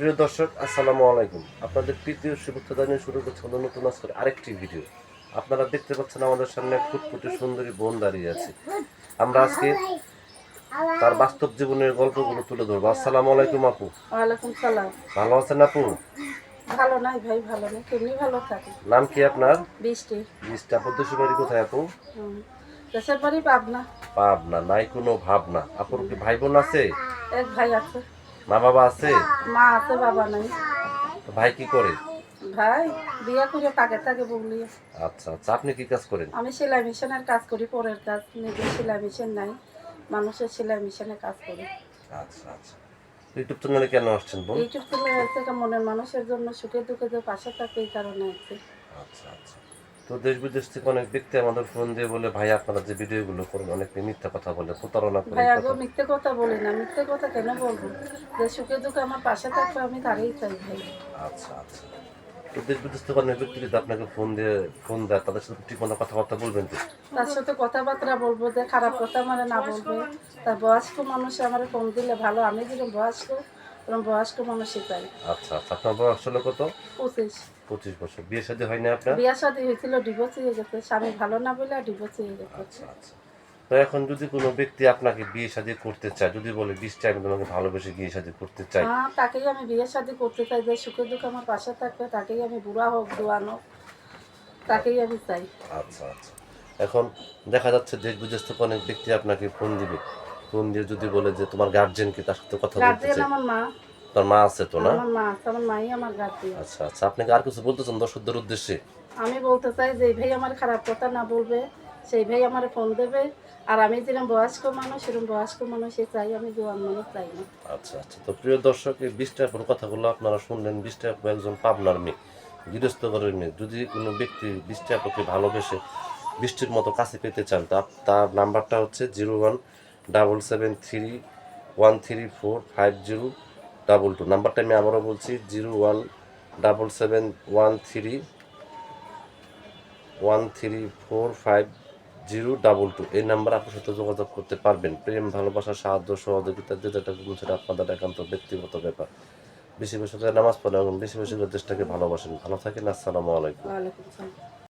প্রিয় দর্শক আসসালামু আলাইকুম। আপনাদের তৃতীয় শুভেচ্ছা জানিয়ে শুরু করছে নতুন আজকের আরেকটি ভিডিও। আপনারা দেখতে পাচ্ছেন আমাদের সামনে এক ফুটফুটে সুন্দরী বোন দাঁড়িয়ে আছে। আমরা আজকে তার বাস্তব জীবনের গল্পগুলো তুলে ধরবো। আসসালামু আলাইকুম আপু। ওয়ালাইকুম সালাম। ভালো আছেন আপু? ভালো নাই ভাই ভালো নেই। কেমনি ভালো থাকে। নাম কি আপনার? বৃষ্টি। বৃষ্টি দেশের বাড়ি কোথায় আপু। দেশের বাড়ি পাবনা। পাবনা নাই কোনো ভাবনা। আপুর কি ভাই বোন আছে? এক ভাই আছে। মা বাবা আছে? মা আছে বাবা নাই। ভাই কি করে? ভাই বিয়ে করে পাকে থাকে বগলি আচ্ছা আচ্ছা আপনি কি কাজ করেন? আমি সেলাই মেশিনের কাজ করি পরের কাজ। নিজের সেলাই মেশিন নাই মানুষের সেলাই মেশিনে কাজ করি। আচ্ছা আচ্ছা। ইউটিউব চ্যানেলে কেন আসছেন বোন ইউটিউব থেকে থেকে মনের মানুষের জন্য সুখে দুঃখে যে পাশে থাকে এই কারণে আছে আচ্ছা আচ্ছা। তো দেশ বিদেশ থেকে অনেক ব্যক্তি আমাদের ফোন দিয়ে বলে ভাই আপনারা যে ভিডিওগুলো করেন অনেক মিথ্যা কথা বলে প্রতারণা করে ভাই আগে মিথ্যে কথা বলি না। মিথ্যে কথা কেন বলব? যে সুখে দুঃখে আমার পাশে থাকবে আমি তারই চাই ভাই। আচ্ছা আচ্ছা। তো দেশ বিদেশ থেকে অনেক ব্যক্তি যদি আপনাকে ফোন দিয়ে ফোন দেয় তাদের সাথে ঠিক মতো কথাবার্তা বলবেন তো তার সাথে কথাবার্তা বলব যে খারাপ কথা মানে না বলবে। তার বয়স্ক মানুষ আমার ফোন দিলে ভালো আমি যেরকম বয়স্ক এরকম বয়স্ক মানুষই চাই আচ্ছা আচ্ছা আপনার বয়স হলো কত? পঁচিশ। পঁচিশ বছর। বিয়ে শাদী হয়নি আপনার? বিয়া শাদী হয়েছিল ডিভোর্স হয়ে গেছে। স্বামী ভালো না বলে ডিভোর্স হয়ে গেছে। আচ্ছা আচ্ছা। তো এখন যদি কোনো ব্যক্তি আপনাকে বিয়ে শাদী করতে চায় যদি বলে বৃষ্টি আমি তোমাকে ভালোবেসে বিয়ে শাদী করতে চাই। হ্যাঁ তাকেই আমি বিয়ে শাদী করতে চাই। যে সুখে দুঃখে আমার পাশে থাকবে তাকেই আমি বুড়া হোক হোক তাকেই আমি চাই। আচ্ছা আচ্ছা। এখন দেখা যাচ্ছে দেশ বিদেশ থেকে অনেক ব্যক্তি আপনাকে ফোন দিবে। ফোন দিয়ে যদি বলে যে তোমার গার্জেনকে তার সাথে কথা বলতে চাই। আমার মা। তোর মা আছে তো না? আমার মা আমার মাই আমার গার্জিয়ান আচ্ছা আচ্ছা আপনাকে আর কিছু বলতেছেন দর্শকদের উদ্দেশ্যে? আমি বলতে চাই যে ভাই আমার খারাপ কথা না বলবে সেই ভাই আমার ফোন দেবে। আর আমি যেরকম বয়স্ক মানুষ সেরকম বয়স্ক মানুষই চাই আমি জোয়ান মানুষ চাই না। আচ্ছা আচ্ছা তো প্রিয় দর্শক এই বৃষ্টির কথাগুলো আপনারা শুনলেন বৃষ্টি আপু একজন পাবনার মেয়ে গৃহস্থ ঘরের মেয়ে। যদি কোনো ব্যক্তি বৃষ্টি আপুকে ভালোবেসে বৃষ্টির মতো কাছে পেতে চান তা তার নাম্বারটা হচ্ছে zero one double seven three one three four five zero double two নাম্বারটা আমি আবারও বলছি zero one double seven one three one three four five zero double two এই নাম্বার আপনার সাথে যোগাযোগ করতে পারবেন প্রেম ভালোবাসা সাহায্য সহযোগিতা যেটা করবেন সেটা আপনাদের একান্ত ব্যক্তিগত ব্যাপার বেশি বেশি নামাজ পড়েন এবং বেশি বেশি দেশটাকে ভালোবাসেন ভালো থাকেন আসসালামু আলাইকুম